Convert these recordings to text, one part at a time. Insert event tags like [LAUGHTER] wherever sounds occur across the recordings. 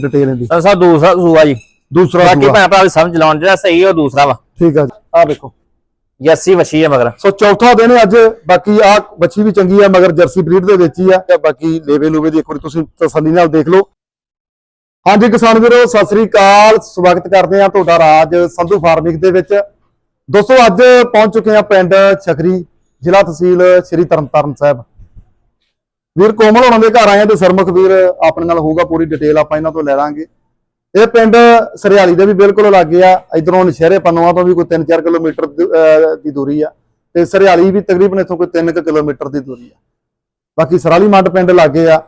Detail ਇਹਦੀ sir ਦੂਸਰਾ ਸੂਆ ਜੀ। ਦੂਸਰਾ ਬਾਕੀ ਸੂਆ। ਭੈਣ ਭਰਾ ਵੀ ਸਮਝ ਲਾਉਣ ਜਿਹੜਾ ਸਹੀ ਉਹ ਦੂਸਰਾ ਵਾ। ਠੀਕ ਆ ਜੀ। ਆ ਵੇਖੋ ਜੱਸੀ ਵਛੀ ਹੈ ਮਗਰ। ਸੋ ਚੌਥਾ ਦਿਨ ਹੈ ਅੱਜ ਬਾਕੀ ਆ ਬੱਚੀ ਵੀ ਚੰਗੀ ਆ ਮਗਰ ਜਰਸੀ ਬਰੀਡ ਦੇ ਵਿੱਚ ਹੀ ਆ। ਤੇ ਬਾਕੀ ਲੇਵੇ ਲੂਵੇ ਦੀ ਇੱਕ ਵਾਰੀ ਤੁਸੀਂ ਤਸੱਲੀ ਨਾਲ ਦੇਖ ਲਓ। ਹਾਂਜੀ ਕਿਸਾਨ ਵੀਰੋ ਸਤਿ ਸ੍ਰੀ ਅਕਾਲ। ਸਵਾਗਤ ਕਰਦੇ ਆ ਤੁਹਾਡਾ ਰਾਜ ਸੰਧੂ ਫਾਰਮਿੰਗ ਦੇ ਵਿੱਚ। ਦੋਸਤੋ ਅੱਜ ਪਹੁੰਚ ਚੁੱਕੇ ਆ ਪਿੰਡ ਛਖਰੀ ਜ਼ਿਲ੍ਹਾ ਤਹਿਸੀਲ ਸ੍ਰੀ ਤਰਨਤਾਰਨ ਸਾਹਿਬ। ਵੀਰ ਕੋਮਲ ਹੋਣਾ ਦੇ ਘਰ ਆਏ ਤੇ ਸਰਮੁਖ ਵੀਰ ਆਪਣੇ ਨਾਲ ਹੋਊਗਾ, ਪੂਰੀ ਡਿਟੇਲ ਆਪਾਂ ਇਹਨਾਂ ਤੋਂ ਲੈ ਲਾਂਗੇ। ਇਹ ਪਿੰਡ ਸਰਿਆਲੀ ਦੇ ਵੀ ਬਿਲਕੁਲ ਲਾਗੇ ਆ, ਇਧਰੋਂ ਨਸ਼ਹਿਰੇ ਪੰਨੋਆ ਤੋਂ ਵੀ ਕੋਈ 3-4 ਕਿਲੋਮੀਟਰ ਦੀ- ਦੂਰੀ ਆ ਤੇ ਸਰਿਆਲੀ ਵੀ ਤਕਰੀਬਨ ਇੱਥੋਂ ਕੋਈ 3 ਕਿਲੋਮੀਟਰ ਦੀ ਦੂਰੀ ਆ। ਬਾਕੀ ਸਰਾਲੀ ਮੰਡ ਪਿੰਡ ਲਾਗੇ ਆ,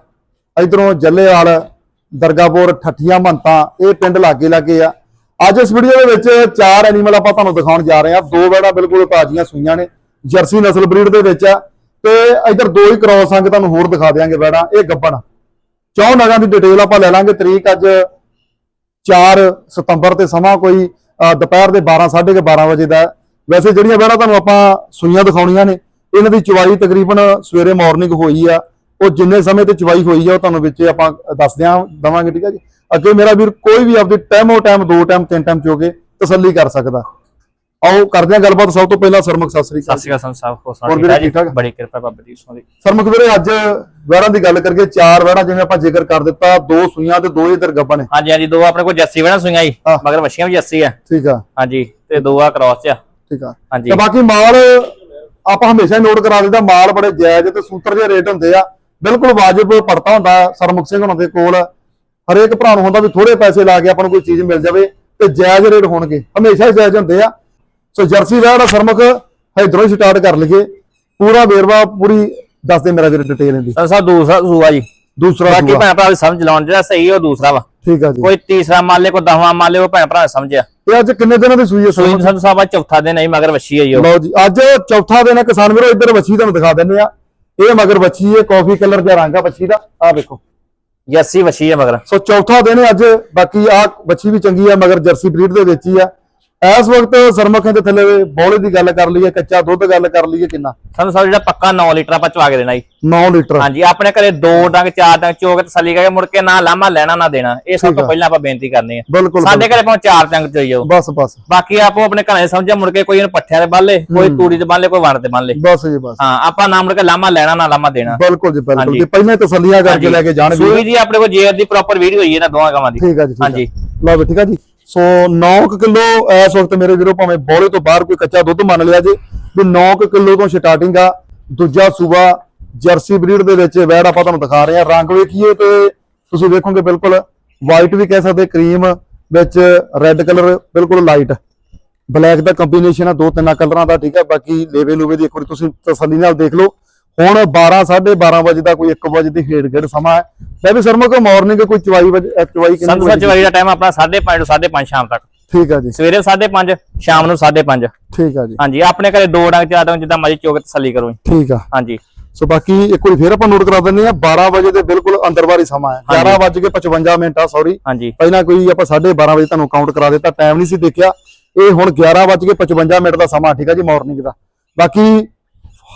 ਇਧਰੋਂ ਜੱਲੇਵਾਲ, ਦਰਗਾਪੁਰ, ਠੱਠੀਆਂ, ਮੰਤਾਂ, ਇਹ ਪਿੰਡ ਲਾਗੇ ਲਾਗੇ ਆ। ਅੱਜ ਇਸ ਵੀਡੀਓ ਦੇ ਵਿੱਚ ਚਾਰ ਐਨੀਮਲ ਆਪਾਂ ਤੁਹਾਨੂੰ ਦਿਖਾਉਣ ਜਾ ਰਹੇ ਆ। ਦੋ ਬੈੜਾ ਬਿਲਕੁਲ ਤਾਜ਼ੀਆਂ ਸੂਈਆਂ ਨੇ, ਜਰਸੀ ਨਸਲ ਬਰੀਡ ਦੇ ਵਿੱਚ ਆ। ਤੇ ਇਧਰ ਦੋ ਹੀ ਕ੍ਰੋਸ ਅੰਗ ਤੁਹਾਨੂੰ ਹੋਰ ਦਿਖਾ ਦਿਆਂਗੇ ਬੈੜਾ, ਇਹ ਗੱਬਣ। ਚੌਂ ਨਗਾਂ ਦੀ ਡਿਟੇਲ ਆਪਾਂ ਲੈ ਲਾਂਗੇ, ਤਰੀਕ ਅੱਜ 4 ਸਤੰਬਰ ਤੇ ਸਮਾਂ ਕੋਈ ਦੁਪਹਿਰ ਦੇ 12 12:30 12 ਵਜੇ ਦਾ ਵੈਸੇ ਜਿਹੜੀਆਂ ਬਹਿਣਾ ਤੁਹਾਨੂੰ ਆਪਾਂ ਸੂਈਆਂ ਦਿਖਾਉਣੀਆਂ ਨੇ, ਇਹਨਾਂ ਦੀ ਚਵਾਈ ਤਕਰੀਬਨ ਸਵੇਰੇ ਮਾਰਨਿੰਗ ਹੋਈ ਆ। ਉਹ ਜਿੰਨੇ ਸਮੇਂ ਤੇ ਚਵਾਈ ਹੋਈ ਆ, ਉਹ ਤੁਹਾਨੂੰ ਵਿੱਚ ਆਪਾਂ ਦੱਸ ਦਿਆਂ, ਦਵਾਂਗੇ, ਠੀਕ ਹੈ ਜੀ? ਅੱਗੇ ਮੇਰਾ ਵੀਰ ਕੋਈ ਵੀ ਆਪਦੀ ਟਾਈਮੋ ਟਾਈਮ ਦੋ ਟਾਈਮ ਤਿੰਨ ਟਾਈਮ ਚੋਗੇ ਤਸੱਲੀ ਕਰ ਸਕਦਾ। ਆਓ ਕਰਦੇ ਹਾਂ ਗੱਲਬਾਤ। ਸਭ ਤੋਂ ਪਹਿਲਾਂ ਸਰਮੁਖ ਸਤਿ ਸ੍ਰੀ ਸਤਿ ਸ਼੍ਰੀ ਅਕਾਲ ਸੰਤ ਸਾਹਿਬ ਹੋ ਠੀਕ ਠਾਕ? ਬੜੀ ਕਿਰਪਾ ਬਾਬਾ ਜੀ ਸੋਦੀ ਸਰਮੁਖ ਵੀਰੇ ਅੱਜ ਵਹਿਰਾਂ ਦੀ ਗੱਲ ਕਰਕੇ ਚਾਰ ਵਹਿਰਾਂ ਜਿਵੇਂ ਆਪਾਂ ਜ਼ਿਕਰ ਕਰ ਦਿੱਤਾ ਦੋ ਸੂਈਆਂ ਤੇ ਦੋ ਇਧਰ ਗੱਬਣ ਨੇ। ਹਾਂਜੀ ਹਾਂਜੀ ਦੋ ਆਪਣੇ ਕੋਲ ਜੱਸੀ ਬਣਾ ਸੁਈਆਂ ਜੀ। ਮਗਰ ਵਛੀਆਂ ਵੀ ਜੱਸੀ ਆ। ਠੀਕ ਆ। ਹਾਂਜੀ ਤੇ ਦੋ ਆ ਕ੍ਰਾਸ ਚ ਆ। ਠੀਕ ਆ। ਹਾਂਜੀ। ਤੇ ਬਾਕੀ ਮਾਲ ਆਪਾਂ ਹਮੇਸ਼ਾ ਹੀ ਨੋਟ ਕਰਾ ਦਿੰਦਾ ਮਾਲ ਬੜੇ ਜਾਇਜ਼ ਤੇ ਸੂਤਰ ਜਿਹੇ ਰੇਟ ਹੁੰਦੇ ਆ। ਬਿਲਕੁਲ ਵਾਜਬ ਪੜਤਾ ਹੁੰਦਾ ਸਰਮੁਖ ਸਿੰਘ ਹੁਣਾਂ ਦੇ ਕੋਲ। ਹਰੇਕ ਭਰਾ ਨੂੰ ਹੁੰਦਾ ਵੀ ਥੋੜੇ ਪੈਸੇ ਲਾ ਕੇ ਆਪਾਂ ਨੂੰ ਕੋਈ ਚੀਜ਼ ਮਿਲ ਜਾਵੇ ਤੇ ਜਾਇਜ਼ ਰੇਟ ਹੋਣਗੇ। ਹਮੇਸ਼ਾ ਹੀ ਜਾਇਜ਼ ਹੁੰਦੇ ਆ। ਸੋ ਜਰਸੀ ਦਾ ਜਿਹੜਾ ਸਰਮੁਖ ਇਧਰੋਂ ਹੀ ਸਟਾਰਟ ਕਰ ਲਈਏ। ਪੂਰਾ ਵੇਰਵਾ ਪੂਰੀ ਦੱਸ ਦੇ ਮੇਰਾ ਵੀਰ ਡਿਟੇਲ ਇਹਦੀ। ਸੰਤ ਸਾਹਿਬ ਦੂਸਰਾ ਸੂਆ ਜੀ। ਦੂਸਰਾ ਬਾਕੀ। ਭੈਣ ਭਰਾ ਸਮਝ ਲਾਉਣ ਜਿਹੜਾ ਸਹੀ ਉਹ ਦੂਸਰਾ ਵਾ। ਠੀਕ ਆ ਜੀ। ਕੋਈ ਤੀਸਰਾ ਮੰਨ ਲੇ ਕੋਈ ਦਸਵਾਂ ਮੰਨ ਲੇ ਉਹ ਭੈਣ ਭਰਾ ਸਮਝਿਆ ਇਹ ਅੱਜ ਕਿੰਨੇ ਦਿਨਾਂ ਦੀ ਸੂਈ ਹੈ ਸੂਈ? ਸੰਤ ਸਾਹਿਬ ਚੌਥਾ ਦਿਨ ਹੈ ਮਗਰ ਵਛੀ ਹੈ ਜੀ ਲਓ ਜੀ ਅੱਜ ਚੌਥਾ ਦਿਨ ਹੈ ਕਿਸਾਨ ਵੀਰੋ ਇੱਧਰ ਵੱਛੀ ਤੁਹਾਨੂੰ ਦਿਖਾ ਦਿੰਦੇ ਆ ਇਹ ਮਗਰ ਵੱਛੀ ਹੈ ਕਾਫੀ ਕਲਰ ਦਾ ਰੰਗ ਆ ਵੱਛੀ ਦਾ। ਆ ਵੇਖੋ। ਜੱਸੀ ਵਛੀ ਹੈ ਮਗਰ। ਸੋ ਚੌਥਾ ਦਿਨ ਹੈ ਅੱਜ ਬਾਕੀ ਆ ਵੱਛੀ ਵੀ ਚੰਗੀ ਆ ਮਗਰ ਜਰਸੀ ਬਰੀਡ ਦੇ ਵਿੱਚ ਹੀ ਆ। ਇਸ ਵਕਤ ਸਰਮਖਾਂ ਦੇ ਥੱਲੇ ਬੌਲੇ ਦੀ ਗੱਲ ਕਰ ਲਈਏ ਕੱਚਾ ਦੁੱਧ ਗੱਲ ਕਰ ਲਈਏ ਕਿੰਨਾ? ਸੰਤ ਸਾਹਿਬ ਜਿਹੜਾ ਪੱਕਾ 9 ਲੀਟਰ ਆਪਾਂ ਚਵਾ ਕੇ ਦੇਣਾ ਜੀ। 9 ਲੀਟਰ। ਹਾਂਜੀ ਆਪਣੇ ਘਰੇ ਦੋ ਡੰਗ ਚਾਰ ਡੰਗ ਚੋਕ ਤਸੱਲੀ ਕਰਕੇ ਮੁੜ ਕੇ ਨਾ ਲਾਮਾ ਲੈਣਾ ਨਾ ਦੇਣਾ। ਇਹ ਸਭ ਤੋਂ। ਪਹਿਲਾਂ ਆਪਾਂ ਬੇਨਤੀ ਕਰਨੀ ਹੈ ਬਿਲਕੁਲ ਸਾਡੇ ਘਰੇ ਭਾਵੇਂ ਚਾਰ ਡੰਗ ਚੋਈ ਜਾਓ ਬਸ ਬਸ। ਬਾਕੀ ਆਪੋ ਆਪਣੇ ਘਰੇ ਸਮਝਿਆ ਮੁੜ ਕੇ ਕੋਈ ਇਹਨੂੰ ਪੱਠਿਆਂ ਤੇ ਬੰਨ ਲੇ ਕੋਈ ਤੂੜੀ ਤੇ ਬੰਨ ਲੇ ਕੋਈ ਵਣ ਤੇ ਬੰਨ ਲੇ। ਬਸ ਜੀ ਬਸ। ਹਾਂ ਆਪਾਂ ਨਾ ਮੁੜ ਕੇ ਲਾਮਾ ਲੈਣਾ ਨਾ ਲਾਮਾ ਦੇਣਾ। ਬਿਲਕੁਲ ਜੀ ਬਿਲਕੁਲ। ਜੀ ਪਹਿਲਾਂ ਤਸੱਲੀਆਂ ਕਰਕੇ ਲੈ ਕੇ ਜਾਣਗੇ। ਸੂਈ ਦੀ ਆਪਣੇ ਕੋਲ ਜੇਰ ਦੀ ਪ੍ਰੋਪਰ ਵੀਡੀਓ ਹੋਈ ਹੈ ਨਾ ਦੋਵਾਂ ਗਾਵਾਂ ਦੀ। ਠੀਕ ਆ ਜੀ ਹਾਂਜੀ। ਲਓ ਵੀ ਠੀਕ ਆ ਜੀ। ਸੋ 9 ਕਿਲੋ, ਇਸ ਵਕਤ ਮੇਰੇ ਵੀਰੋ ਭਾਵੇਂ ਬੌਲੇ ਤੋਂ ਬਾਹਰ ਕੋਈ ਕੱਚਾ ਦੁੱਧ ਮੰਨ ਲਿਆ ਜੇ, ਵੀ 9 ਕਿਲੋ ਤੋਂ ਸਟਾਰਟਿੰਗ ਆ। ਦੂਜਾ ਸੂਬਾ, ਜਰਸੀ ਬਰੀਡ ਦੇ ਵਿੱਚ ਵੈੜ ਆਪਾਂ ਤੁਹਾਨੂੰ ਦਿਖਾ ਰਹੇ ਆ ਰੰਗ ਵੇਖੀਏ ਤੇ ਤੁਸੀਂ ਵੇਖੋਗੇ ਬਿਲਕੁਲ ਵਾਈਟ ਵੀ ਕਹਿ ਸਕਦੇ, ਕਰੀਮ ਵਿੱਚ ਰੈੱਡ ਕਲਰ ਬਿਲਕੁਲ ਲਾਈਟ ਬਲੈਕ ਦਾ ਕੰਬੀਨੇਸ਼ਨ ਆ, ਦੋ ਤਿੰਨਾਂ ਕਲਰਾਂ ਦਾ, ਠੀਕ ਹੈ ਬਾਕੀ ਲੇਵੇ ਲੂਵੇ ਦੀ ਇੱਕ ਵਾਰੀ ਤੁਸੀਂ ਤਸੱਲੀ ਨਾਲ ਦੇਖ ਲਓ। ਹੁਣ 12 12:30 ਵਜੇ ਦਾ ਕੋਈ 1 ਵਜੇ ਦੀ ਖੇਡ ਖੇਡ ਸਮਾਂ ਹੈ। ਮੈਂ ਵੀ ਸਰਮਾ ਕੋ ਮਾਰਨਿੰਗ ਕੋਈ ਚਵਾਈ ਵਜੇ ਚਵਾਈ ਕਿੰਨੀ ਵਜੇ ਚਵਾਈ ਦਾ ਟਾਈਮ ਆਪਣਾ 5:30 ਤੋਂ 5:30 ਸ਼ਾਮ ਤੱਕ। ਠੀਕ ਆ ਜੀ। ਸਵੇਰੇ 5:30 ਸ਼ਾਮ ਨੂੰ 5:30 ਠੀਕ ਆ ਜੀ। ਹਾਂਜੀ ਆਪਣੇ ਘਰੇ ਦੋ ਡੰਗ ਚਾਰ ਡੰਗ ਜਿੱਦਾਂ ਮਰਜ਼ੀ ਚੋਕ ਤਸੱਲੀ ਕਰੋ। ਠੀਕ ਆ। ਹਾਂਜੀ। ਸੋ ਬਾਕੀ ਇੱਕ ਵਾਰੀ ਫੇਰ ਆਪਾਂ ਨੋਟ ਕਰਾ ਦਿੰਦੇ ਆ 12 ਵਜੇ ਦੇ ਬਿਲਕੁਲ ਅੰਦਰਵਾਰੀ ਸਮਾਂ ਹੈ। ਹਾਂਜੀ। 11 ਵਜੇ ਕੇ 55 ਮਿੰਟ ਆ ਸੌਰੀ ਹਾਂਜੀ। ਪਹਿਲਾਂ ਕੋਈ ਆਪਾਂ 12:30 ਵਜੇ ਤੁਹਾਨੂੰ ਕਾਊਂਟ ਕਰਾ ਦਿੱਤਾ ਟਾਈਮ ਨਹੀਂ ਸੀ ਦੇਖਿਆ। ਇਹ ਹੁਣ 11 ਵਜੇ ਕੇ 55 ਮਿੰਟ ਦਾ ਸਮਾਂ ਠੀਕ ਆ ਜੀ ਮਾਰਨਿੰਗ ਦਾ। ਬਾਕੀ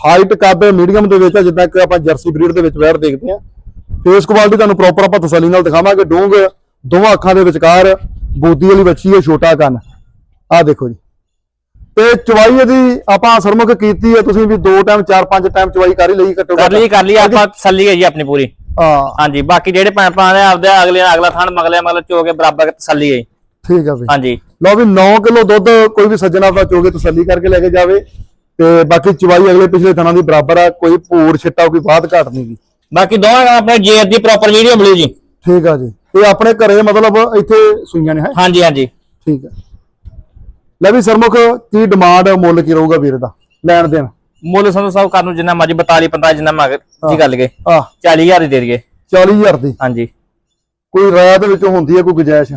ਹਾਈਟ ਕੱਦ ਮੀਡੀਅਮ ਦੇ ਵਿੱਚ ਆ ਜਿੱਦਾਂ ਕਿ ਆਪਾਂ ਜਰਸੀ ਬਰੀਡ ਦੇ ਵਿੱਚ ਵੈਰ ਦੇਖਦੇ ਆ ਫੇਸ ਕੁਆਲਿਟੀ ਤੁਹਾਨੂੰ ਪ੍ਰੋਪਰ ਆਪਾਂ ਤਸੱਲੀ ਨਾਲ ਦਿਖਾਵਾਂਗੇ। ਡੂੰਗ ਦੋਵਾਂ ਅੱਖਾਂ ਦੇ ਵਿਚਕਾਰ ਬੋਦੀ ਵਾਲੀ ਬੱਚੀ ਹੈ ਛੋਟਾ ਕੰਨ। ਆਹ ਦੇਖੋ ਜੀ। ਤੇ ਚਵਾਈ ਇਹਦੀ ਆਪਾਂ ਸਰਮੁਖ ਕੀਤੀ ਹੈ ਤੁਸੀਂ ਵੀ ਦੋ ਟਾਈਮ ਚਾਰ ਪੰਜ ਟਾਈਮ ਚਵਾਈ ਕਰ ਹੀ ਲਈ ਘੱਟੋ ਕਰ ਲਈ ਕਰ ਲਈ ਆਪਾਂ ਤਸੱਲੀ ਹੈ ਜੀ ਆਪਣੀ ਪੂਰੀ। ਹਾਂ। ਹਾਂਜੀ ਬਾਕੀ ਜਿਹੜੇ ਭਰਾ ਨੇ ਆਪਦੇ ਅਗਲੇ ਅਗਲਾ ਥਾਣ ਮਗਲੇ ਮਗਲੇ ਚੋਕੇ ਬਰਾਬਰ ਤਸੱਲੀ ਹੈ। ਠੀਕ ਆ ਬਈ। ਹਾਂਜੀ। ਲਓ ਵੀ 9 ਕਿਲੋ ਦੁੱਧ ਕੋਈ ਵੀ ਸੱਜਣਾ ਆਪਣਾ ਚੋਗੇ ਤਸੱਲੀ ਕਰਕੇ ਲੈ ਕੇ ਜਾਵੇ। ਤੇ ਬਾਕੀ ਚਵਾਈ ਅਗਲੇ ਪਿਛਲੇ ਥਣਾ ਦੀ ਬਰਾਬਰ ਆ ਕੋਈ ਭੂਰ ਛਿੱਟਾ ਕੋਈ ਬਾਤ ਘਾਟ ਨਹੀਂ ਗੀ ਬਾਕੀ ਦੋਵਾਂ ਦਾ ਆਪਣੇ ਜੇਰ ਦੀ ਪ੍ਰੋਪਰ ਵੀਡੀਓ ਮਿਲੂ ਜੀ। ਠੀਕ ਆ ਜੀ। ਇਹ ਆਪਣੇ ਘਰੇ ਮਤਲਬ ਇੱਥੇ ਸੂਈਆਂ ਨੇ ਹੈ? ਹਾਂਜੀ ਹਾਂਜੀ। ਠੀਕ ਆ। ਲੈ ਵੀ ਸਰਮੁਖ ਕੀ ਡਿਮਾਂਡ ਮੁੱਲ ਕੀ ਰਹੂਗਾ ਵੀਰ ਦਾ ਲੈਣ ਦੇਣ? ਮੁੱਲ ਸੰਧੂ ਸਾਹਿਬ ਕਰਨ ਨੂੰ ਜਿੰਨਾ ਮਰਜ਼ੀ 42 45 ਜਿੰਨਾ ਮਗਰ ਜੀ ਗੱਲ ਕੇ ਆ 40000 ਹੀ ਦੇ ਦਈਏ। 40000 ਦੀ? ਹਾਂਜੀ। ਕੋਈ ਰਾਇ ਦੇ ਵਿੱਚੋਂ ਹੁੰਦੀ ਹੈ ਕੋਈ ਗੁਜਾਇਸ਼?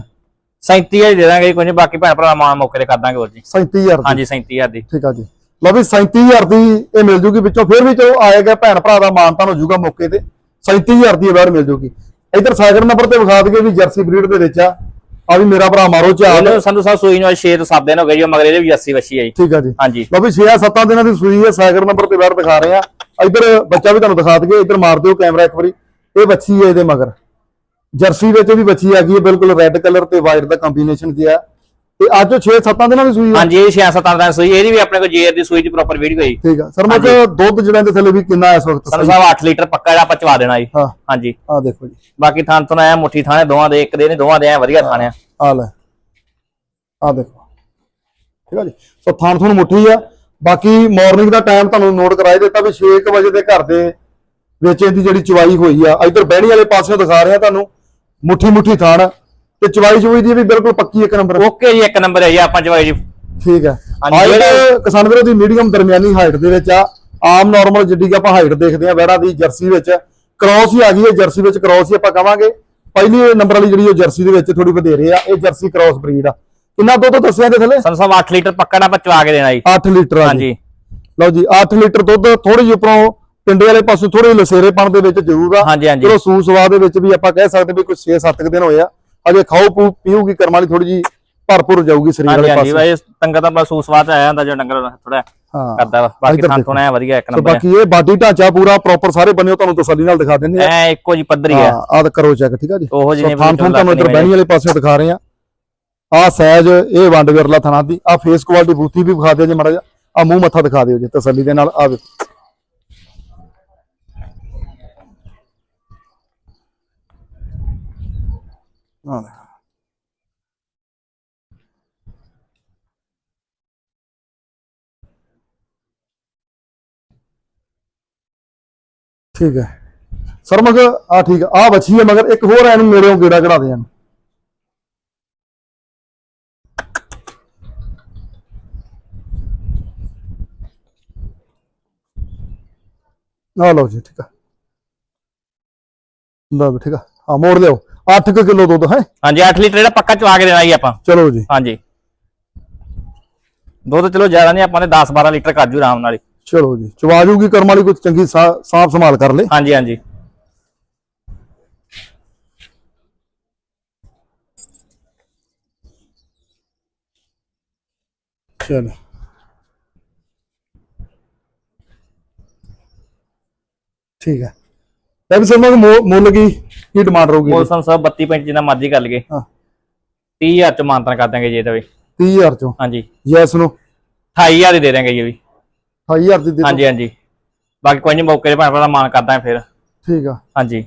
37000 ਦੇ ਦਾਂਗੇ ਜੀ, ਕੋਈ ਨਹੀਂ ਬਾਕੀ ਭੈਣ ਭਰਾ ਮਾਂ ਮੌਕੇ ਤੇ ਕਰ ਦਾਂਗੇ ਹੋਰ ਜੀ। 37000 ਦੀ? ਹਾਂਜੀ 37000 ਦੀ। ਠੀਕ ਆ ਜੀ। ਲਓ ਵੀ 37000 ਦੀ ਇਹ ਮਿਲ ਜੂਗੀ ਵਿੱਚੋਂ ਫਿਰ ਵੀ ਚਲੋ ਆਏਗਾ ਭੈਣ ਭਰਾ ਦਾ ਮਾਨਤਾਨ ਹੋ ਜੂਗਾ ਮੌਕੇ ਤੇ। 37000 ਦੀ ਇਹ ਵੈਰ ਮਿਲ ਜੂਗੀ। ਇਧਰ ਸਾਗਰ ਨੰਬਰ ਤੇ ਵਿਖਾ ਦਈਏ ਵੀ ਜਰਸੀ ਬਰੀਡ ਦੇ ਵਿੱਚ ਆ। ਆ ਵੀ ਮੇਰਾ ਭਰਾ ਮਾਰੋ ਚਾਲ ਸੰਧੂ ਸਾਹਿਬ ਸੂਈ ਨੂੰ 6 ਤੋਂ 7 ਦਿਨ ਹੋ ਗਏ ਜੀ ਮਗਰ ਇਹਦੇ ਵੀ 80 ਵੱਛੀ ਜੀ। ਠੀਕ ਆ ਜੀ। ਹਾਂਜੀ। ਲਓ ਵੀ 6-7 ਦਿਨਾਂ ਦੀ ਸੂਈ ਹੈ ਸਾਗਰ ਨੰਬਰ ਤੇ ਵੈਰ ਦਿਖਾ ਰਹੇ ਆ। ਇਧਰ ਬੱਚਾ ਵੀ ਤੁਹਾਨੂੰ ਦਿਖਾ ਦਈਏ ਇਧਰ ਮਾਰ ਦਿਓ ਕੈਮਰਾ ਇੱਕ ਵਾਰੀ। ਇਹ ਬੱਚੀ ਹੈ ਇਹਦੇ ਮਗਰ। ਜਰਸੀ ਵਿੱਚ ਵੀ ਬੱਚੀ ਹੈਗੀ ਹੈ ਬਿਲਕੁਲ ਰੈੱਡ ਕਲਰ ਤੇ ਵਾਈਟ ਦਾ ਕੰਬੀਨੇਸ਼ਨ ਜਿਹਾ। ਤੇ ਅੱਜ 6-7 ਦਿਨਾਂ ਦੀ ਸੂਈ ਹੈ ਹਾਂਜੀ ਇਹ 6-7 ਦਾ ਸੂਈ ਇਹਦੀ ਵੀ ਆਪਣੇ ਕੋਲ ਜੇਰ ਦੀ ਸੂਈ ਦੀ ਪ੍ਰੋਪਰ ਵੀਡੀਓ ਹੈ ਠੀਕ ਆ। ਸਰ ਮੈਂ ਕਿਹਾ ਦੁੱਧ ਜਿਹੜਾ ਇਹਦੇ ਥੱਲੇ ਵੀ ਕਿੰਨਾ ਇਸ ਵਕਤ ਸਾਨੂੰ ਸਾਹਿਬ 8 ਲੀਟਰ ਪੱਕਾ ਜਿਹੜਾ ਆਪਾਂ ਚਵਾ ਦੇਣਾ ਜੀ। ਹਾਂ। ਹਾਂਜੀ। ਆ ਦੇਖੋ ਜੀ। ਬਾਕੀ ਥਾਂ ਤੋਂ ਆਇਆ ਮੁੱਠੀ ਥਾਂ ਨੇ ਦੋਵਾਂ ਦੇ ਇੱਕ ਦੇ ਨੇ ਦੋਵਾਂ ਦੇ ਆ ਵਧੀਆ ਥਾਂ ਆ ਆ ਲੈ। ਆ ਦੇਖੋ। ਠੀਕ ਆ ਜੀ। ਸੋ ਥਾਣ ਥੁਣ ਮੁੱਠੀ ਆ। ਬਾਕੀ ਮਾਰਨਿੰਗ ਦਾ ਟਾਈਮ ਤੁਹਾਨੂੰ ਨੋਟ ਕਰਾਈ ਦਿੱਤਾ ਵੀ 6 ਵਜੇ ਦੇ ਘਰ ਦੇ ਵਿੱਚ ਇਹਦੀ ਜਿਹੜੀ ਚਵਾਈ ਹੋਈ ਆ। ਇਧਰ ਬਹਿਣੀ ਵਾਲੇ ਪਾਸਿਓਂ ਦਿਖਾ ਰਿਹਾ ਤੁਹਾਨੂੰ। ਮੁੱਠੀ ਮੁੱਠੀ ਥਾਣ। ਤੇ ਚਵਾਈ ਚਵਾਈ ਦੀ ਵੀ ਬਿਲਕੁਲ ਪੱਕੀ ਇੱਕ ਨੰਬਰ ਓਕੇ ਜੀ ਇੱਕ ਨੰਬਰ ਹੈ ਜੀ ਆਪਾਂ ਚਵਾਈ ਜੀ। ਠੀਕ ਹੈ ਹਾਈਟ ਕਿਸਾਨ ਵੀਰੋ ਦੀ ਮੀਡੀਅਮ ਦਰਮਿਆਨੀ ਹਾਈਟ ਦੇ ਵਿੱਚ ਆ। ਆਮ ਨਾਰਮਲ ਜਿੱਡੀ ਕਿ ਆਪਾਂ ਹਾਈਟ ਦੇਖਦੇ ਆ ਵੈੜਾ ਦੀ ਜਰਸੀ ਵਿੱਚ। ਕ੍ਰਾਸ ਹੀ ਆ ਗਈ ਹੈ ਜਰਸੀ ਵਿੱਚ ਕ੍ਰਾਸ ਹੀ ਆਪਾਂ ਕਵਾਂਗੇ। ਪਹਿਲੀ ਨੰਬਰ ਵਾਲੀ ਜਿਹੜੀ ਉਹ ਜਰਸੀ ਦੇ ਵਿੱਚ ਥੋੜੀ ਵਧੇਰੇ ਆ ਇਹ ਜਰਸੀ ਕ੍ਰਾਸ ਬਰੀਡ ਆ। ਕਿੰਨਾ ਦੁੱਧ ਦੱਸਿਆ ਤੇ ਥੱਲੇ? ਸਾਨੂੰ ਸਾਹਿਬ 8 ਲੀਟਰ ਪੱਕਾ ਨਾ ਆਪਾਂ ਚਵਾ ਕੇ ਦੇਣਾ ਜੀ। 8 ਲੀਟਰ ਆ ਜੀ। ਹਾਂਜੀ। ਲਓ ਜੀ 8 ਲੀਟਰ ਦੁੱਧ ਥੋੜੀ ਜਿਹੀ ਉੱਪਰੋਂ ਪਿੰਡੇ ਵਾਲੇ ਪਾਸੋਂ ਥੋੜੀ ਲਸੇਰੇਪਣ ਦੇ ਵਿੱਚ ਜ਼ਰੂਰ ਆ ਹਾਂਜੀ ਹਾਂਜੀ। ਚਲੋ ਸੂ ਸਵਾਦ ਦੇ ਵਿੱਚ ਵੀ ਆਪਾਂ ਕਹਿ ਸਕਦੇ ਵੀ ਕੋਈ 6-7 ਦਿਨ ਹੋਏ ਆ। ਅਜੇ ਖਾਓ ਪੂ ਪੀਊਗੀ ਕਰਮ ਵਾਲੀ ਥੋੜੀ ਜੀ ਭਰਪੂਰ ਜਾਊਗੀ ਸਰੀਰ ਹਾਂਜੀ ਵਾਲੇ ਹਾਂਜੀ ਪਾਸੇ। ਵਾਏ ਤੰਗਾ ਤਾਂ ਬਸ ਸੂਸਵਾਦ ਆਇਆ ਹੁੰਦਾ ਜੋ ਡੰਗਰ ਥੋੜਾ ਹਾਂ। ਕਰਦਾ ਬਾਕੀ ਥਾਂ। ਤੋਂ ਆਇਆ ਵਧੀਆ ਇੱਕ ਨੰਬਰ ਬਾਕੀ ਇਹ ਬਾਡੀ ਢਾਂਚਾ ਪੂਰਾ ਪ੍ਰੋਪਰ ਸਾਰੇ ਬੰਨਿਓ ਤੁਹਾਨੂੰ ਤਸੱਲੀ ਨਾਲ ਦਿਖਾ ਦਿੰਦੇ ਆ। ਐ ਇੱਕੋ ਜੀ ਪੱਧਰੀ ਆ। ਹਾਂ ਆਹ ਕਰੋ ਚੈੱਕ ਠੀਕ ਆ ਜੀ? ਉਹੋ ਜਿਹੀ ਥਾਂ ਥਾਂ ਤੁਹਾਨੂੰ ਇੱਧਰ ਬਹਿਣੀ ਵਾਲੇ ਪਾਸੇ ਦਿਖਾ ਰਹੇ ਆ। ਆਹ ਸਾਈਜ਼ ਇਹ ਵੰਡ ਵਿਰਲਾ ਥਣਾ ਦੀ ਆਹ ਫੇਸ ਕੁਆਲਿਟੀ ਬੂਥੀ ਵੀ ਵਿਖਾ ਦਿਓ ਜੀ ਮਾੜਾ ਜਿਹਾ। ਆਹ ਮੂੰਹ ਮੱਥਾ ਦਿਖਾ ਦਿਓ ਜੀ ਤਸੱਲੀ ਦੇ ਨਾਲ। ਆ ਵੇਖੋ ਆਹ ਠੀਕ ਹੈ ਸਰ ਮਗਰ ਆ ਠੀਕ ਆ ਆਹ ਬੱਚੀ ਹੈ ਮਗਰ ਇੱਕ ਹੋਰ ਐਨੂੰ ਨੇੜਿਓਂ ਗੇੜਾ ਕਢਾ ਦੇ ਇਹਨੂੰ ਆ ਲਓ ਜੀ ਠੀਕ ਆ ਲਓ ਠੀਕ ਆ ਆ ਮੋੜ ਲਿਓ 8 ਕਿਲੋ ਦੁੱਧ ਹੈ? ਹਾਂਜੀ 8 ਲੀਟਰ ਜਿਹੜਾ ਪੱਕਾ ਚਵਾ ਕੇ ਦੇਣਾ ਜੀ ਆਪਾਂ। ਚਲੋ ਜੀ। ਹਾਂਜੀ। ਦੁੱਧ ਚਲੋ ਜ਼ਿਆਦਾ ਨਹੀਂ ਆਪਾਂ ਨੇ 10 12 ਲੀਟਰ ਕਾਜੂ ਆਰਾਮ ਨਾਲ ਹੀ। ਚਲੋ ਜੀ। ਚਵਾ ਜੂਗੀ ਕਰਮ ਵਾਲੀ ਕੋਈ ਚੰਗੀ ਸਾ- ਸਾਂਭ ਸੰਭਾਲ ਕਰ ਲੇ। ਹਾਂਜੀ ਹਾਂਜੀ। ਚਲੋ। ਠੀਕ ਹੈ। ਲੈ ਵੀ ਸਰ ਮੋ- ਮੁੱਲ ਕੀ? ਕੀ ਡਿਮਾਂਡ ਰਹੂਗੀ ਮੁੱਲ ਸਾਨੂੰ ਸਭ 32 ਪੈਂਟ ਜਿੰਨਾ ਮਰਜ਼ੀ ਕਰ ਲਈਏ। ਹਾਂ। 30000 ਚ ਮਾਨਤਨ ਕਰ ਦਾਂਗੇ ਜੇ ਤਵੇ 30000 ਚੋਂ? ਹਾਂਜੀ। ਯੈਸ ਨੂੰ 28000 ਦੀ ਦੇ ਦਾਂਗੇ ਜੀ ਵੀ। 28000 ਦੀ ਦੇ। ਹਾਂਜੀ ਹਾਂਜੀ। ਬਾਕੀ ਕੋਈ ਨਹੀਂ ਮੌਕੇ ਤੇ ਭਾਵੇਂ ਦਾ ਮਾਨ ਕਰਦਾ ਫਿਰ। ਠੀਕ ਆ। ਹਾਂਜੀ।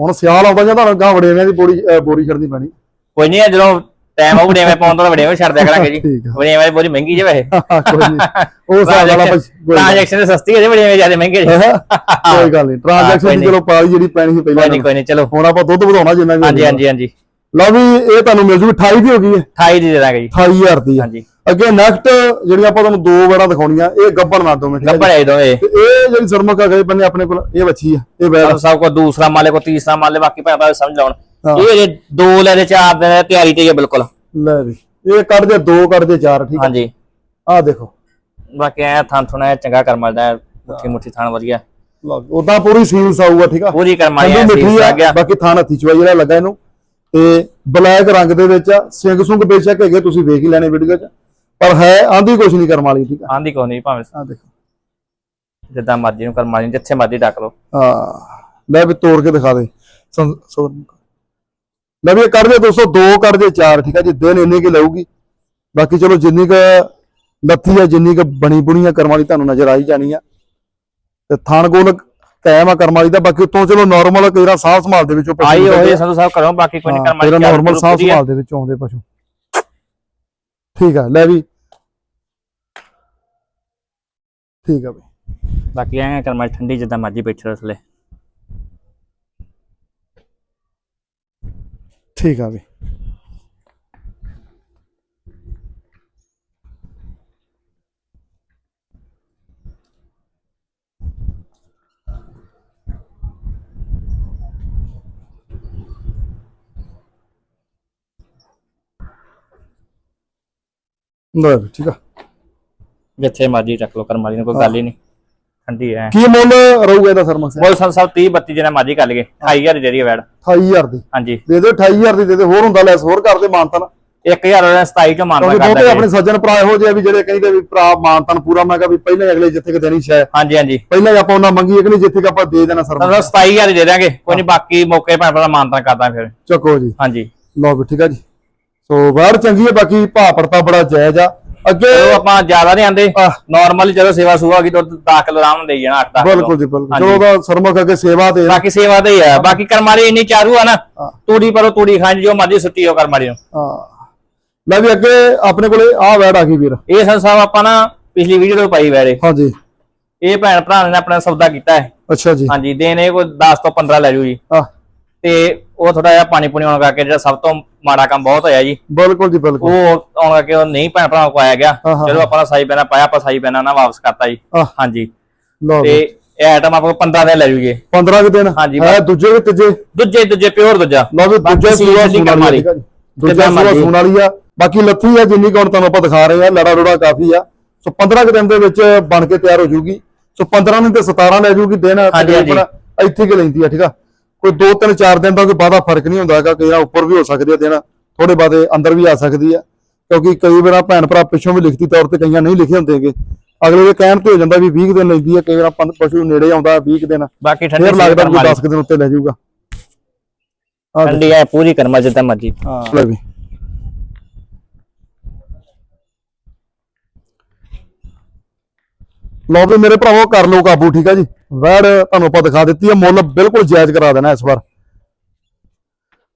ਹੁਣ ਸਿਆਲ ਆਉਂਦਾ ਜਾਂਦਾ ਗਾਂ ਵੜੇਵੇਂ ਦੀ ਬੋਰੀ ਬੋਰੀ ਛੱਡਣੀ ਪੈਣੀ। ਕੋਈ ਨਹੀਂ ਜਦੋਂ ਟਾਈਮ ਆਉ ਵੜੇਵੇਂ ਪਾਉਣ ਤੋਂ ਵੜੇਵੇਂ ਛੱਡ ਦਿਆ ਕਰਾਂਗੇ ਜੀ। ਠੀਕ ਆ। ਵੜੇਵੇਂ ਦੀ ਬੋਰੀ ਮਹਿੰਗੀ ਜੇ ਵੈਸੇ। ਕੋਈ ਨਹੀਂ ਉਹ ਹਿਸਾਬ ਕੋਈ ਟ੍ਰਾਂਜੈਕਸ਼ਨ ਸਸਤੀ ਹੈ ਜੇ ਵੜੇਵੇਂ ਜ਼ਿਆਦਾ ਮਹਿੰਗੇ ਜੇ ਕੋਈ ਗੱਲ ਨਹੀਂ ਟ੍ਰਾਂਜੈਕਸ਼ਨ ਦੀ। ਚਲੋ ਪਾਲੀ ਜਿਹੜੀ ਪੈਣੀ ਸੀ ਕੋਈ ਪਹਿਲਾਂ ਨਹੀਂ ਕੋਈ ਨਹੀਂ ਚਲੋ। ਹੁਣ ਆਪਾਂ ਦੁੱਧ ਵਧਾਉਣਾ ਜਿੰਨਾ ਵੀ ਹਾਂਜੀ। ਹਾਂਜੀ ਹਾਂਜੀ। ਲਓ ਵੀ ਇਹ ਤੁਹਾਨੂੰ ਮਿਲ ਜੂ 28 ਦੀ ਹੋ ਗਈ ਹੈ। 28 ਦੀ ਦੇ ਦਾਂਗੇ ਜੀ। 28000 ਦੀ ਹੈ। ਹਾਂਜੀ। ਅੱਗੇ ਨੈਕਸਟ ਜਿਹੜੀਆਂ ਆਪਾਂ ਤੁਹਾਨੂੰ ਦੋ ਵਾਰਾਂ ਦਿਖਾਉਣੀਆਂ ਇਹ ਗੱਬਣ ਨਾ ਹੈ ਜੀ? ਗੱਬੜ ਆਈ ਦੋਵੇਂ। ਤੇ ਇਹ ਜਿਹੜੀ ਸਰਮਕ ਆ ਗਏ ਬੰਨੇ ਆਪਣੇ ਕੋਲ ਇਹ ਬੱਚੀ ਆ ਇਹ ਸਾਨੂੰ ਸਭ ਕੋ ਦੂਸਰਾ ਮਾਲੇ ਕੋ ਤੀਸਰਾ ਮਾਲੇ ਬਾਕੀ ਭਾਵੇਂ ਭਾਵੇਂ ਸਮਝ ਲਾਉਣ। ਇਹ ਜੇ ਦੋ ਲੈ ਦੇ ਚਾਰ ਦਿਨ ਦੀ ਤਿਆਰੀ ਤੇ ਹੀ ਬਿਲਕੁਲ। ਲੈ ਵੀ। ਇਹ ਕੱਢ ਦੇ ਦੋ ਕੱਢ ਦੇ ਚਾਰ ਠੀਕ ਹਾਂਜੀ। ਆਹ ਦੇਖੋ। ਬਾਕੀ ਐ ਥਾਂ ਥੁਣਾ ਚੰਗਾ ਕਰ ਮਲਦਾ ਮੁੱਠੀ ਮੁੱਠੀ ਥਾਂ ਵਧੀਆ। ਉਦਾਂ ਪੂਰੀ ਸੀਲਸ ਆਊਗਾ ਠੀਕ ਆ? ਪੂਰੀ ਕਰ ਮਾਰੀ ਠੰਡੀ ਐ ਮਿੱਠੀ ਆ ਆ। ਗਿਆ ਬਾਕੀ ਥਾਨ ਹੱਥੀ ਚਵਾਈ ਜਿਹੜਾ ਲੱਗਾ ਇਹਨੂੰ। ਤੇ ਬਲੈਕ ਰੰਗ ਦੇ ਵਿੱਚ ਆ ਸਿੰਘ ਸੁੰਗ ਬੇਸ਼ੱਕ ਹੈਗੇ ਤੁਸੀਂ ਵੇਖ ਹੀ ਲੈਣੇ ਵੀਡੀਓ 'ਚ। ਪਰ ਹੈ ਆਂਦੀ ਕੁਛ ਨਹੀਂ ਕਰਮ ਵਾਲੀ ਠੀਕ ਆ? ਆਂਦੀ ਕੋਈ ਨਹੀਂ ਭਾਵੇਂ ਆ ਦੇਖੋ। ਜਿੱਦਾਂ ਮਰਜ਼ੀ ਨੂੰ ਕਰ ਮਾਰੀ ਜਿੱਥੇ ਮਰਜ਼ੀ ਡੱਕ ਲਓ। ਹਾਂ। ਲੈ ਵੀ ਤੋੜ ਕੇ ਦਿਖਾ ਦੇ। ਸੰ- ਸੋ- ਲੈ ਵੀ ਇਹ ਕੱਢ ਦੇ ਦੋਸਤੋ ਦੋ ਕੱਢ ਦੇ ਚਾਰ ਠੀਕ ਆ ਜੀ ਦਿਨ ਇੰਨੇ ਕੀ ਲਊਗੀ। ਬਾਕੀ ਚਲੋ ਜਿੰਨੀ ਕ ਲੱਥੀ ਆ ਜਿੰਨੀ ਕ ਬਣੀ ਬੁਣੀ ਆ ਕਰਮ ਵਾਲੀ ਤੁਹਾਨੂੰ ਨਜ਼ਰ ਆਈ ਜਾਣੀ ਆ। ਤੇ ਥਾਣ ਗੋਲ ਕਾਇਮ ਆ ਕਰਮ ਵਾਲੀ ਦਾ ਬਾਕੀ ਉਤੋਂ ਚਲੋ ਨਾਰਮਲ ਕਈਰਾ ਸਾਹ ਸੰਭਾਲ ਦੇ ਵਿੱਚੋਂ ਆਈ ਹੋਏ। ਸੰਧੂ ਸਾਹਿਬ ਕਰੋ ਬਾਕੀ ਕੋਈ ਨਹੀਂ ਕਰ ਹਾਂ, ਮਾਰੀ ਤੇਰਾ ਨਾਰਮਲ ਸਾਹ ਸੰਭਾਲ ਦੇ ਵਿੱਚ ਆਉਂਦੇ ਪਸ਼ੂ। ਠੀਕ ਆ ਲੈ ਵੀ। ਠੀਕ ਆ ਬਈ। ਬਾਕੀ ਐ ਕਰ ਮਾਰੀ ਠੰਡੀ ਜਿੱਦਾਂ ਮਰਜ਼ੀ ਬੈਠੇ ਰਹੋ ਥੱਲੇ ਠੀਕ ਆ ਬਈ ਲੈ ਵੀ ਠੀਕ ਆ। ਜਿੱਥੇ ਮਰਜ਼ੀ ਰੱਖ ਲਓ ਕਰ ਮਾਰੀ ਨੂੰ ਕੋਈ ਗੱਲ ਹੀ ਨਹੀਂ। ਐ। ਕੀ ਮੁੱਲ ਰਹੂਗਾ ਇਹਦਾ ਬੋਲ ਸੰਧੂ ਸਾਹਿਬ 30 32 ਜਿੰਨਾ ਮਰਜ਼ੀ ਕਰ ਲਈਏ 28000 ਦੀ ਜਿਹੜੀ ਵੈੜ। 28000 ਦੀ। ਹਾਂਜੀ। ਦੇ ਦੇ 28000 ਦੀ ਦੇ ਦੇ ਹੋਰ ਹੁੰਦਾ ਲੈਸ ਹੋਰ ਕਰਦੇ ਮਾਨਤਾ ਨਾ 1000 ਉਹਨੇ 27 ਚੋਂ ਮਾਨਤਾ ਕਿਉਂਕਿ ਕਰ ਬਹੁਤੇ ਦਾਂਗੇ ਆਪਣੇ ਸੱਜਣ ਭਰਾ ਜਿਹੇ ਆ ਵੀ ਜਿਹੜੇ ਕਹਿੰਦੇ ਵੀ ਭਰਾ ਮਾਨਤਨ ਪੂਰਾ ਮੈਂ ਕਿਹਾ ਵੀ ਪਹਿਲਾਂ ਹੀ ਅਗਲੇ ਜਿੱਥੇ ਕਿ ਦੇਣੀ ਸ਼ਾਇਦ। ਹਾਂਜੀ ਹਾਂਜੀ। ਪਹਿਲਾਂ ਹੀ ਆਪਾਂ ਉਹਨਾਂ ਮੰਗੀ ਨਹੀਂ ਜਿੱਥੇ ਕਿ ਆਪਾਂ ਦੇ ਦੇਣਾ ਸਰ ਤੁਹਾਨੂੰ 27000 ਦੇ ਦਾਂਗੇ ਕੋਈ ਨਹੀਂ ਬਾਕੀ ਮੌਕੇ ਭਾਵੇਂ ਆਪਣਾ ਮਾਨਤਾ ਕਰਦਾ ਫਿਰ। ਚੱਕੋ ਜੀ। ਹਾਂਜੀ। ਲਓ ਵੀ ਠੀਕ ਆ ਜੀ। ਸੋ ਬਾਹਰ ਚੰਗੀ ਹੈ ਬਾਕੀ ਭਾਅ ਪੜਤਾ ਬੜਾ ਜਾਇਜ਼ ਆ। ਅੱਗੇ ਚਲੋ ਆਪਾਂ ਜ਼ਿਆਦਾ ਨਹੀਂ ਆਂਦੇ। ਨਾਰਮਲੀ ਜਦੋਂ ਸੇਵਾ ਸੁਆ ਗਈ ਦੁੱਧ ਦਾਖਲ ਆਰਾਮ ਨਾਲ ਦੇਈ ਜਾਣਾ 8 ਬਿਲਕੁਲ ਜੀ ਬਿਲਕੁਲ। ਚਲੋ ਉਹਦਾ ਸਰਮੁਖ ਅੱਗੇ ਸੇਵਾ ਤੇ ਬਾਕੀ ਸੇਵਾ ਤੇ ਹੀ ਆ। ਬਾਕੀ ਕਰਮਾਰੀ ਇੰਨੀ ਚਾਰੂ ਆ ਨਾ ਹਾਂ। ਤੂੜੀ ਪਰੋ ਤੂੜੀ ਖਾਂ ਜੋ ਮਰਜ਼ੀ ਸੁੱਟੀ ਹੋ ਕਰਮਾਰੀ ਨੂੰ ਹਾਂ। ਲੈ ਵੀ ਅੱਗੇ ਆਪਣੇ ਕੋਲੇ ਆਹ ਵੈੜ ਆ ਗਈ ਵੀਰ। ਇਹ ਸੰ ਸਾਹਿਬ ਆਪਾਂ ਨਾ ਪਿਛਲੀ ਵੀਡੀਓ ਤੋਂ ਪਾਈ ਵੈਰੇ ਹਾਂਜੀ। ਇਹ ਭੈਣ ਭਰਾ ਨੇ ਆਪਣਾ ਸੌਦਾ ਕੀਤਾ ਹੈ। ਅੱਛਾ ਜੀ। ਹਾਂਜੀ ਦੇਣੇ ਕੋਈ 10 ਤੋਂ 15 ਲੈ ਜੂ ਜੀ। ਆ ਤੇ ਉਹ ਥੋੜਾ ਜਿਹਾ ਪਾਣੀ ਪੁਣੀ ਆਉਣ ਕਰਕੇ ਜਿਹੜਾ ਸਭ ਤੋਂ ਮਾੜਾ ਕੰਮ ਬਹੁਤ ਹੋਇਆ ਜੀ। ਬਿਲਕੁਲ ਜੀ ਬਿਲਕੁਲ। ਉਹ ਆਉਣ ਕਰਕੇ ਉਹ ਨਹੀਂ ਭੈਣ ਭਰਾ ਕੋ ਆਇਆ ਗਿਆ। ਚਲੋ ਆਪਾਂ ਸਾਈ ਪੈਨਾ ਪਾਇਆ ਆਪਾਂ ਸਾਈ ਪੈਨਾ ਨਾ ਵਾਪਸ ਕਰਤਾ ਜੀ। ਹਾਂਜੀ। ਤੇ ਇਹ ਆਈਟਮ ਆਪਾਂ ਕੋਲ 15 ਦੇ ਲੈ ਜੂਗੇ। 15 ਕੁ ਦਿਨ? ਹਾਂਜੀ, ਹੈ ਦੂਜੇ ਵੀ ਤੀਜੇ? ਦੂਜੇ ਦੂਜੇ ਪਿਓਰ ਦੂਜਾ। ਲਓ ਵੀ ਦੂਜੇ ਸੂਆ ਸੂਣ ਵਾਲੀ ਦੂਜਾ ਸੂਆ। ਸੂਣ ਵਾਲੀ ਆ ਬਾਕੀ ਲੱਥੀ ਆ ਜਿੰਨੀ ਕੁ ਹੁਣ ਤੁਹਾਨੂੰ ਆਪਾਂ ਦਿਖਾ ਰਹੇ ਆ ਲੜਾ ਰੋੜਾ ਕਾਫੀ ਆ। ਸੋ 15 ਕੁ ਦਿਨ ਦੇ ਵਿੱਚ ਬਣ ਕੇ ਤਿਆਰ ਹੋ ਜੂਗੀ। ਸੋ 15 ਨਹੀਂ ਤੇ 17 ਲੈ ਜੂਗੀ ਦਿਨ ਤਕਰੀਬਨ ਇੱਥੇ ਕਿ ਲੈਂਦੀ ਆ ਠੀਕ ਆ? ਕੋਈ 2 3 4 ਦਿਨ ਦਾ ਕੋਈ ਬਾਦਾ ਫ਼ਰਕ ਨਹੀਂ ਹੁੰਦਾ ਹੈਗਾ ਕਈ ਵਾਰ ਉੱਪਰ ਵੀ ਹੋ ਸਕਦੇ ਆ ਦਿਨ ਥੋੜੇ ਬਾਦੇ ਅੰਦਰ ਵੀ ਆ ਸਕਦੀ ਆ। ਕਿਉਂਕਿ ਕਈ ਵਾਰ ਭੈਣ ਭਰਾ ਪਿੱਛੋਂ ਵੀ ਲਿਖਤੀ ਤੌਰ ਤੇ ਕਈਆਂ ਨਹੀਂ ਲਿਖੇ ਹੁੰਦੇਗੇ ਅਗਲੇ ਦੇ ਕਹਿਣ ਤੇ ਹੋ ਜਾਂਦਾ ਵੀ 20 ਕੁ ਦਿਨ ਲੈਂਦੀ ਆ ਕਈ ਵਾਰ ਪੰਜ- ਪਸ਼ੂ ਨੇੜੇ ਆਉਂਦਾ 20 ਕੁ ਦਿਨ। ਬਾਕੀ ਠੰਡੀ ਫੇਰ ਲੱਗਦਾ ਵਾਲੀ। 10 ਕੁ ਦਿਨ ਉੱਤੇ ਲੈ ਜਾਊਗਾ। ਆ। ਠੰਡੀ ਐ ਪੂਰੀ ਕਰਮਾ ਜਿੱਦਾਂ ਮਰਜ਼ੀ। ਹਾਂ। ਲੈ ਵੀ ਲਓ ਵੀ ਮੇਰੇ ਭਰਾਵੋ ਕਰ ਲਓ ਕਾਬੂ, ਠੀਕ ਆ ਜੀ? ਵੈੜ ਤੁਹਾਨੂੰ ਆਪਾਂ ਦਿਖਾ ਦਿੱਤੀ ਹੈ ਮੁੱਲ ਬਿਲਕੁਲ ਜਾਇਜ਼ ਕਰਾ ਦੇਣਾ ਇਸ ਵਾਰ।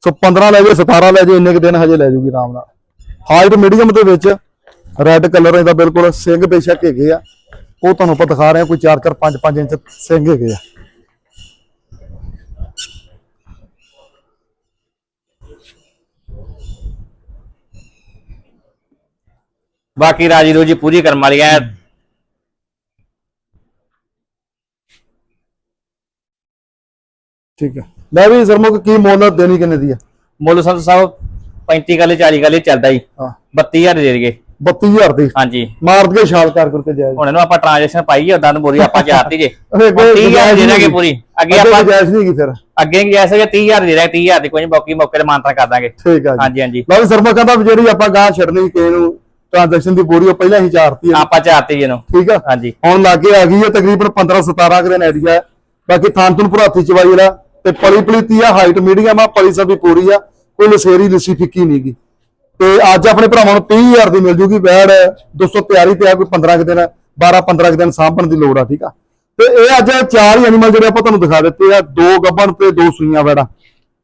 ਸੋ 15 ਲੈ ਜੇ 17 ਲੈ ਜੇ ਇੰਨੇ ਕੁ ਦਿਨ ਹਜੇ ਲੈ ਜੂਗੀ ਆਰਾਮ ਨਾਲ। ਹਾਈਟ ਮੀਡੀਅਮ ਦੇ ਵਿੱਚ, ਰੈੱਡ ਕਲਰ ਇਹਦਾ ਬਿਲਕੁਲ ਸਿੰਘ ਬੇਸ਼ੱਕ ਹੈਗੇ ਆ। ਉਹ ਤੁਹਾਨੂੰ ਆਪਾਂ ਦਿਖਾ ਰਹੇ ਹਾਂ ਕੋਈ 4 4 5 5 ਇੰਚ ਸਿੰਘ ਹੈਗੇ ਆ। ਬਾਕੀ ਰਾਜੀ ਰੋਜੀ ਪੂਰੀ ਕਰਮ ਵਾਲੀ ਐ ਠੀਕ ਹੈ। ਲੈ ਵੀ ਸਰਮੁਖ ਕੀ ਮੁੱਲ ਦੇਣੀ ਕਿੰਨੇ ਦੀ ਆ ਮੁੱਲ ਸੰਤ ਸਾਹਿਬ 35 ਗਾਲੇ 40 ਗਾਲੇ ਚੱਲਦਾ ਜੀ। ਹਾਂ। 32000 ਦੇ ਦੇਗੇ 32000 ਦੀ? ਹਾਂਜੀ। ਮਾਰ ਕੇ ਛਾਲ ਕਰ ਕਰਕੇ ਜਾਇਜ਼। ਹੁਣ ਇਹਨੂੰ ਆਪਾਂ ਟ੍ਰਾਂਜੈਕਸ਼ਨ ਪਾਈ ਉਦਾਂ ਨੂੰ ਬੋਰੀ ਆਪਾਂ ਜਾਤੀ ਜੇ [LAUGHS] ਅਰੇ ਕੋਈ 30000 ਦੇ ਦਾਂਗੇ। ਪੂਰੀ। ਅੱਗੇ ਆਪਾਂ ਜਾਇਜ਼ ਨਹੀਂ ਕੀ ਫਿਰ। ਅੱਗੇ ਕੀ ਜੈਸੇ 30000 ਦੇ ਦਾਂਗੇ 30000 ਦੀ ਕੋਈ ਬਾਕੀ ਮੌਕੇ ਤੇ ਮਾਨਤਾ ਕਰ ਦਾਂਗੇ। ਠੀਕ ਆ ਹਾਂਜੀ ਹਾਂਜੀ। ਲਓ ਸਰਮਾ ਕਹਿੰਦਾ ਵੀ ਜਿਹੜੀ ਆਪਾਂ ਗਾਂ ਛੱਡਣੀ ਕਿਸੇ ਨੂੰ ਟ੍ਰਾਂਜੈਕਸ਼ਨ ਦੀ ਬੋਰੀ ਉਹ ਪਹਿਲਾਂ ਹੀ ਚਾਰਤੀ ਹੈ ਆਪਾਂ ਜੀ ਇਹਨੂੰ। ਠੀਕ ਆ। ਹਾਂਜੀ। ਹੁਣ ਲਾਗੇ ਆ ਗਈ ਹੈ ਤਕਰੀਬਨ 15 17 ਕੁ ਦਿਨ ਹੈ। ਬਾਕੀ ਥਾਂ ਭਰਾਤੀ ਚਵਾਈ ਵਾਲਾ ਤੇ ਪਲੀ ਪਲੀਤੀ ਆ ਹਾਈਟ ਮੀਡੀਅਮ ਆ, ਪਲੀ ਸਭੀ ਪੂਰੀ ਆ, ਕੋਈ ਲਸੇਰੀ ਲਿੱਸੀ ਫਿੱਕੀ ਨਹੀਂ ਗੀ। ਤੇ ਅੱਜ ਆਪਣੇ ਭਰਾਵਾਂ ਨੂੰ 30000 ਦੀ ਮਿਲ ਜੂਗੀ ਬੈੜ 200 ਤਿਆਰੀ ਤੇ ਆ, ਕੋਈ 15 ਕੁ ਦਿਨ 12 15 ਕੁ ਦਿਨ ਸਾਂਭਣ ਦੀ ਲੋੜ ਆ, ਠੀਕ ਆ। ਤੇ ਇਹ ਅੱਜ ਚਾਰ ਹੀ ਐਨੀਮਲ ਜਿਹੜੇ ਆਪਾਂ ਤੁਹਾਨੂੰ ਦਿਖਾ ਦਿੱਤੇ ਆ, ਦੋ ਗੱਭਣ ਤੇ ਦੋ ਸੂਈਆਂ ਬੈੜਾਂ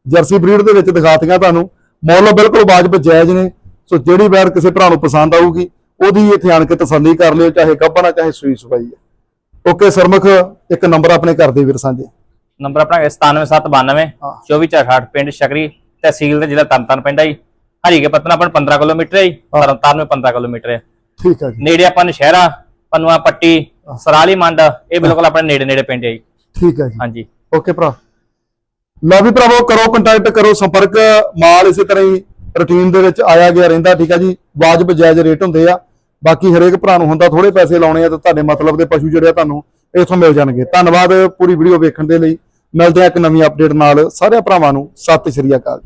ਜਰਸੀ ਬਰੀਡ ਦੇ ਵਿੱਚ ਦਿਖਾਤੀਆਂ ਤੁਹਾਨੂੰ। ਮੁੱਲ ਬਿਲਕੁਲ ਵਾਜਬ ਜਾਇਜ਼ ਨੇ। ਸੋ ਜਿਹੜੀ ਬੈੜ ਕਿਸੇ ਭਰਾ ਨੂੰ ਪਸੰਦ ਆਊਗੀ, ਉਹਦੀ ਇੱਥੇ ਆਣ ਕੇ ਤਸੱਲੀ ਕਰ ਲਿਓ, ਚਾਹੇ ਗੱਭਣ ਆ, ਚਾਹੇ ਸੂਈ ਸਵਾਈ ਆ। ਓਕੇ ਸਰਮੁਖ, ਇੱਕ ਨੰਬਰ ਆਪਣੇ ਘਰ ਦੇ ਵੀਰ ਸਾਂਝੇ। ਨੰਬਰ ਆਪਣਾ 97792 ਹਾਂ। 2468 ਪਿੰਡ ਸ਼ਕਰੀ ਤਹਿਸੀਲ ਤੇ ਜ਼ਿਲ੍ਹਾ ਤਰਨਤਾਰਨ ਪਿੰਡ ਹੈ ਜੀ। ਹਰੀਕੇ ਪੱਤਨ ਆਪਣਾ 15 ਕਿਲੋਮੀਟਰ ਹੈ ਜੀ ਹਾਂ। ਤਰਨਤਾਰਨ ਵਿੱਚ 15 ਕਿਲੋਮੀਟਰ ਹੈ। ਠੀਕ ਆ ਜੀ। ਨੇੜੇ ਆਪਾਂ ਨਸ਼ਹਿਰਾ ਪਨੂਆ ਪੱਟੀ ਸਰਾਲੀ ਮੰਡ ਇਹ ਬਿਲਕੁਲ ਆਪਣੇ ਨੇੜੇ ਨੇੜੇ ਪਿੰਡ ਹੈ ਜੀ। ਠੀਕ ਆ ਜੀ। ਹਾਂਜੀ। ਓਕੇ ਭਰਾ। ਲਓ ਵੀ ਭਰਾਵੋ ਕਰੋ ਕੰਟੈਕਟ ਕਰੋ ਸੰਪਰਕ। ਮਾਲ ਇਸੇ ਤਰ੍ਹਾਂ ਹੀ ਰੁਟੀਨ ਦੇ ਵਿੱਚ ਆਇਆ ਗਿਆ ਰਹਿੰਦਾ ਠੀਕ ਆ ਜੀ। ਵਾਜਬ ਜਾਇਜ਼ ਰੇਟ ਹੁੰਦੇ ਆ। ਬਾਕੀ ਹਰੇਕ ਭਰਾ ਨੂੰ ਹੁੰਦਾ ਥੋੜੇ ਪੈਸੇ ਲਾਉਣੇ ਆ ਤਾਂ ਤੁਹਾਡੇ ਮਤਲਬ ਦੇ ਪਸ਼ੂ ਜਿਹੜੇ ਆ ਤੁਹਾਨੂੰ ਇਥੋਂ ਮਿਲ ਜਾਣਗੇ। ਧੰਨਵਾਦ ਪੂਰੀ ਵੀਡੀਓ ਵੇਖਣ ਦੇ ਲਈ। ਮਿਲਦੇ ਆ ਇੱਕ ਨਵੀਂ ਅਪਡੇਟ ਨਾਲ। ਸਾਰੇ ਭਰਾਵਾਂ ਨੂੰ ਸਤਿ ਸ਼੍ਰੀ ਅਕਾਲ।